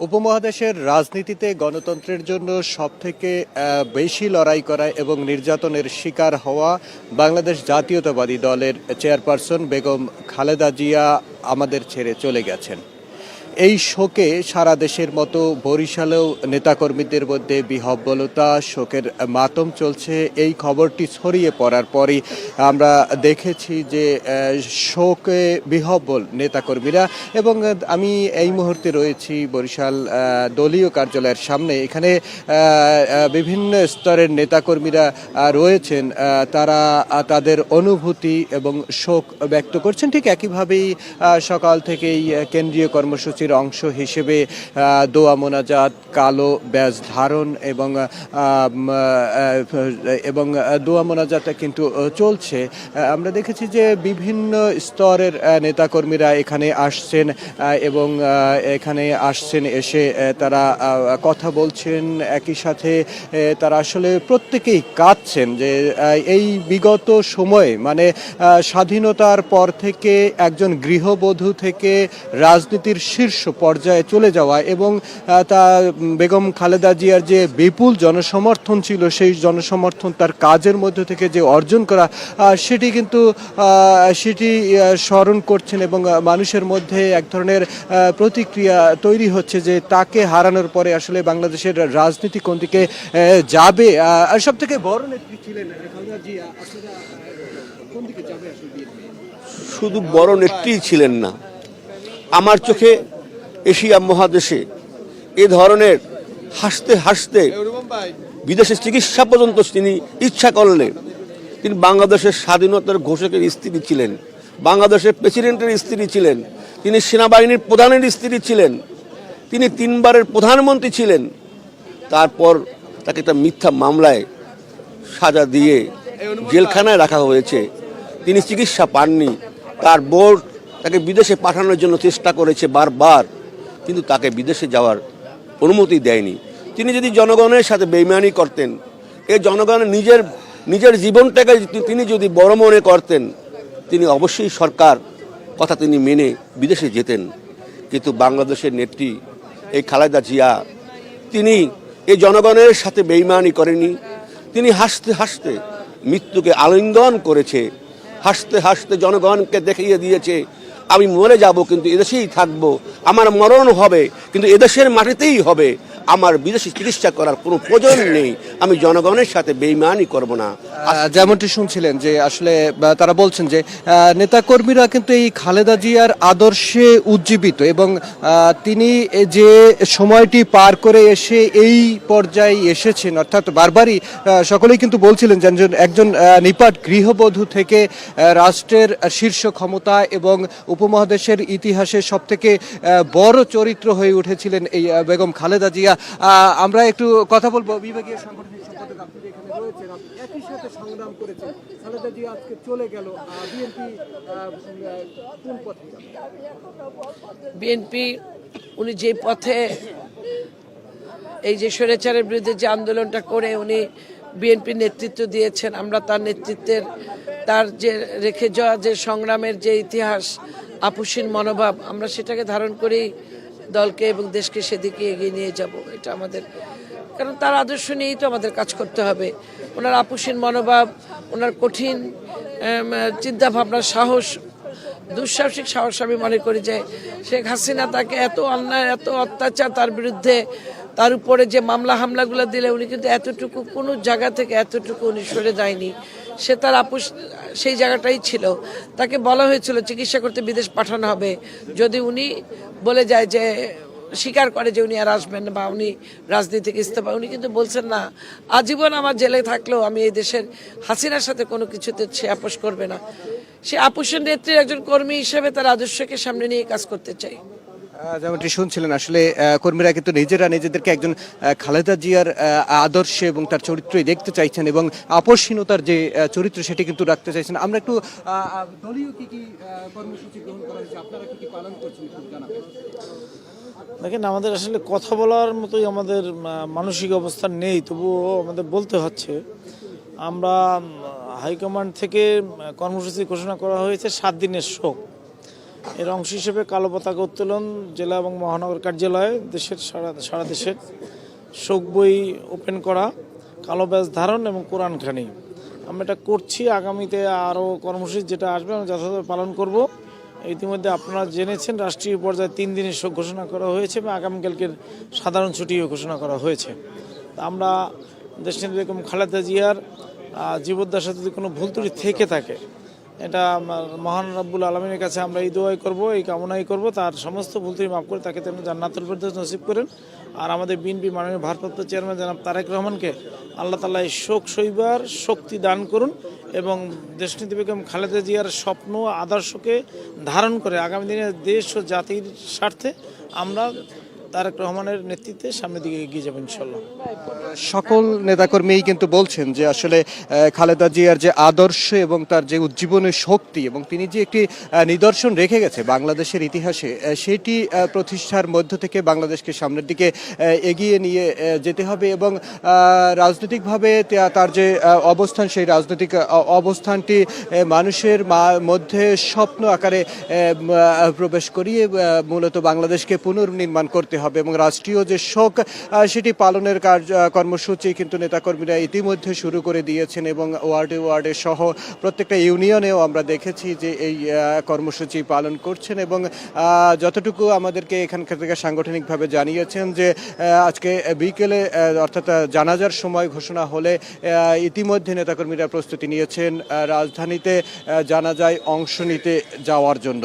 উপমহাদেশের রাজনীতিতে গণতন্ত্রের জন্য সবথেকে বেশি লড়াই করা এবং নির্যাতনের শিকার হওয়া বাংলাদেশ জাতীয়তাবাদী দলের চেয়ারপারসন বেগম খালেদা জিয়া আমাদের ছেড়ে চলে গেছেন। এই শোকে সারা দেশের মতো বরিশালেও নেতাকর্মীদের মধ্যে বিহব্বলতা শোকের মাতম চলছে। এই খবরটি ছড়িয়ে পড়ার পরই আমরা দেখেছি যে শোকে বিহব্বল নেতাকর্মীরা এবং আমি এই মুহূর্তে রয়েছি বরিশাল দলীয় কার্যালয়ের সামনে। এখানে বিভিন্ন স্তরের নেতাকর্মীরা রয়েছেন। তারা তাদের অনুভূতি এবং শোক ব্যক্ত করছেন। ঠিক একইভাবেই সকাল থেকেই কেন্দ্রীয় কর্মসূচির অংশ হিসেবে দোয়া, মোনাজাত, কালো ব্যাজ ধারণ এবং এবং দোয়া, মোনাজাতটা কিন্তু চলছে। আমরা দেখেছি যে বিভিন্ন স্তরের নেতাকর্মীরা এখানে আসছেন এবং এখানে আসছেন এসে তারা কথা বলছেন একই সাথে তারা আসলে প্রত্যেকেই কাঁদছেন যে এই বিগত সময়ে মানে স্বাধীনতার পর থেকে একজন গৃহবধূ থেকে রাজনীতির শীর্ষ পর্যায়ে চলে যাওয়া এবং তা বেগম খালেদা জিয়ার যে বিপুল জনসমর্থন ছিল, সেই জনসমর্থন তার কাজের মধ্য থেকে যে অর্জন করা সেটি কিন্তু সেটি স্মরণ করছেন এবং মানুষের মধ্যে এক ধরনের প্রতিক্রিয়া তৈরি হচ্ছে যে তাকে হারানোর পরে আসলে বাংলাদেশের রাজনীতি কোন দিকে যাবে আর সব থেকে বড় নেত্রী ছিলেন শুধু বড় নেত্রীই ছিলেন না। আমার চোখে এশিয়া মহাদেশে এ ধরনের হাসতে হাসতে বিদেশে চিকিৎসা পর্যন্ত তিনি ইচ্ছা করলে তিনি বাংলাদেশের স্বাধীনতার ঘোষকের স্ত্রী ছিলেন, বাংলাদেশের প্রেসিডেন্টের স্ত্রী ছিলেন, তিনি সেনাবাহিনীর প্রধানের স্ত্রী ছিলেন, তিনি তিনবারের প্রধানমন্ত্রী ছিলেন। তারপর তাকে একটা মিথ্যা মামলায় সাজা দিয়ে জেলখানায় রাখা হয়েছে। তিনি চিকিৎসা পাননি। তার বোর্ড তাকে বিদেশে পাঠানোর জন্য চেষ্টা করেছে বারবার। কিন্তু তাকে বিদেশে যাওয়ার অনুমতি দেয়নি। তিনি যদি জনগণের সাথে বেইমানি করতেন এই জনগণের নিজের নিজের জীবনটাকে তিনি যদি বড় মনে করতেন, তিনি অবশ্যই সরকার কথা তিনি মেনে বিদেশে যেতেন। কিন্তু বাংলাদেশের নেত্রী এই খালেদা জিয়া, তিনি এই জনগণের সাথে বেইমানি করেনি তিনি হাসতে হাসতে মৃত্যুকে আলিঙ্গন করেছে। হাসতে হাসতে জনগণকে দেখিয়ে দিয়েছে, আমি মরে যাব কিন্তু এদেশেই থাকব। আমার মরণ হবে কিন্তু এদেশের মাটিতেই হবে। আমার বিদেশি চিকিৎসা করার কোনো প্রয়োজন নেই। আমি জনগণের সাথে বেইমানি করব না। যেমনটি শুনছিলেন যে আসলে তারা বলছেন যে নেতাকর্মীরা কিন্তু এই খালেদা জিয়ার আদর্শে উজ্জীবিত এবং তিনি যে সময়টি পার করে এসে এই পর্যায়ে এসেছেন, অর্থাৎ বারবারই সকলেই কিন্তু বলছিলেন যে একজন নিপাট গৃহবধূ থেকে রাষ্ট্রের শীর্ষ ক্ষমতা এবং উপমহাদেশের ইতিহাসে সব থেকে বড় চরিত্র হয়ে উঠেছিলেন এই বেগম খালেদা জিয়া। আমরা একটু কথা বলব। বিভাগীয় সম্পাদক আপনি এখানে রয়েছেন একই সাথে সংগ্রাম করেছেন। খালেদা জিয়া আজকে চলে গেল বিএনপি কোন পথে বিএনপি, উনি যে পথে এই যে স্বৈরাচারের বিরুদ্ধে যে আন্দোলনটা করে উনি বিএনপি নেতৃত্ব দিয়েছেন, আমরা তার নেতৃত্বের, তার যে রেখে যাওয়া যে সংগ্রামের যে ইতিহাস, আপুসীন মনোভাব, আমরা সেটাকে ধারণ করেই দলকে এবং দেশকে সেদিকে এগিয়ে নিয়ে যাব, এটা আমাদের। কারণ তার আদর্শ নিয়েই তো আমাদের কাজ করতে হবে। ওনার আপুসীন মনোভাব, ওনার কঠিন চিন্তা ভাবনার সাহস, দুঃসাহসিক সাহস আমি মনে করি যে শেখ হাসিনা তাকে এত অন্যায়, এত অত্যাচার তার বিরুদ্ধে, তার উপরে যে মামলা হামলাগুলো দিলে উনি কিন্তু এতটুকু কোনো জায়গা থেকে এতটুকু উনি সরে যায়নি। সে তার আপুস সেই জায়গাটাই ছিল। তাকে বলা হয়েছিল, চিকিৎসা করতে বিদেশ পাঠানো হবে। যদি উনি বলে যায় যে, স্বীকার করে যে উনি আর আসবেন বা উনি রাজনীতি থেকে ইস্তফা, উনি কিন্তু বলছেন না, আজীবন আমার জেলে থাকলেও আমি এই দেশের হাসিনার সাথে কোনো কিছুতে সে আপোষ করবে না। সে আপোষের নেত্রীর একজন কর্মী হিসেবে তার আদর্শকে সামনে নিয়ে কাজ করতে চাই। যেমনটি শুনছিলেন, আসলে কর্মীরা কিন্তু নিজেরা নিজেদেরকে একজন খালেদা জিয়ার আদর্শে এবং তার চরিত্রই দেখতে চাইছেন এবং আপসহীনতার যে চরিত্র সেটি কিন্তু রাখতে চাইছেন। আমরা একটু দলীয় কি কি কর্মসূচি গ্রহণ করা হয়েছে? আপনারা কি কি পালন করছেন দেখেন, আমাদের আসলে কথা বলার মতোই আমাদের মানসিক অবস্থান নেই, তবুও আমাদের বলতে হচ্ছে, আমরা হাইকমান্ড থেকে কর্মসূচি ঘোষণা করা হয়েছে সাত দিনের শোক। এর অংশ হিসেবে কালো পতাকা উত্তোলন জেলা এবং মহানগর কার্যালয়ে দেশের সারা সারা দেশের শোক বই ওপেন করা কালো ব্যাজ ধারণ এবং কোরআন খানি। আমরা এটা করছি আগামীতে আরও কর্মসূচি যেটা আসবে আমরা যথাযথ পালন করব। ইতিমধ্যে আপনারা জেনেছেন রাষ্ট্রীয় পর্যায়ে তিন দিনের শোক ঘোষণা করা হয়েছে এবং আগামীকালকের সাধারণ ছুটিও ঘোষণা করা হয়েছে। আমরা দেশের এরকম খালেদা জিয়ার আহ, জীবদ্দশায় যদি কোনো ভুল ত্রুটি থেকে থাকে এটা আমার মহান রব্বুল আলমিনের কাছে আমরা এই দোয়াই করব, এই কামনাই করব। তার সমস্ত ভুল মাফ করে তাকে তিনি জান্নাতুল ফেরদৌস নসিব করেন। আর আমাদের বিএনপি মাননীয় ভারপ্রাপ্ত চেয়ারম্যান জনাব তারেক রহমানকে আল্লাহ তালা এই শোক সইবার শক্তি দান করুন এবং দেশনীতি বেগম খালেদা জিয়ার স্বপ্ন আদর্শকে ধারণ করে আগামী দিনে দেশ ও জাতির স্বার্থে আমরা তারেক রহমানের নেতৃত্বে সামনের দিকে এগিয়ে যাব ইনশাল্লাহ সকল নেতাকর্মীই কিন্তু বলছেন যে আসলে খালেদা জিয়ার যে আদর্শ এবং তার যে উজ্জীবনের শক্তি এবং তিনি যে একটি নিদর্শন রেখে গেছে বাংলাদেশের ইতিহাসে সেটি প্রতিষ্ঠার মধ্য থেকে বাংলাদেশকে সামনের দিকে এগিয়ে নিয়ে যেতে হবে এবং রাজনৈতিকভাবে তার যে অবস্থান, সেই রাজনৈতিক অবস্থানটি মানুষের মধ্যে স্বপ্ন আকারে প্রবেশ করিয়ে মূলত বাংলাদেশকে পুনর্নির্মাণ করতে হবে এবং রাষ্ট্রীয় যে শোক সেটি পালনের কার্য কর্মসূচি কিন্তু নেতাকর্মীরা ইতিমধ্যে শুরু করে দিয়েছেন এবং ওয়ার্ডে ওয়ার্ডে সহ প্রত্যেকটা ইউনিয়নেও আমরা দেখেছি যে এই কর্মসূচি পালন করছেন এবং যতটুকু আমাদেরকে এখানকার থেকে সাংগঠনিকভাবে জানিয়েছেন যে আজকে বিকেলে অর্থাৎ জানাজার সময় ঘোষণা হলে ইতিমধ্যে নেতাকর্মীরা প্রস্তুতি নিয়েছেন রাজধানীতে জানাজায় অংশ নিতে যাওয়ার জন্য।